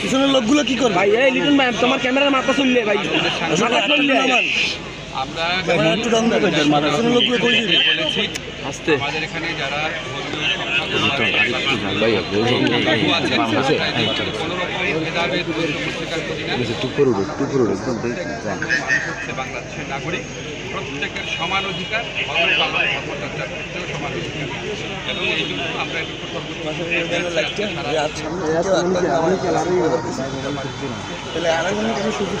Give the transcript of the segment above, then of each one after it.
পিছনের লোকগুলো কি করবে? ভাই এই লিটন ভাই তোমার ক্যামেরার মাথা চললে ভাই। দিবে আস্তে। আমাদের এখানে যারা বাংলাদেশের নাগরিক প্রত্যেকের সমান অধিকার সমান অধিকার। এবং এই জন্য আমরা তাহলে আরেকজন কিছু সুযোগ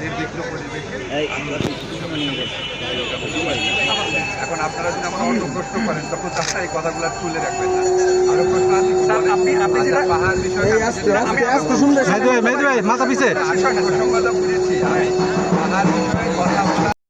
নির্বিঘ্ন পরিবেশে। এখন আপনারা যদি আমার অন্য প্রশ্ন করেন তখন তারা এই কথাগুলো তুলে রাখবেন না। আরও প্রশ্ন আছে আপনি আপনি পাহাড় বিষয়ে আমি প্রসঙ্গটা বুঝেছি।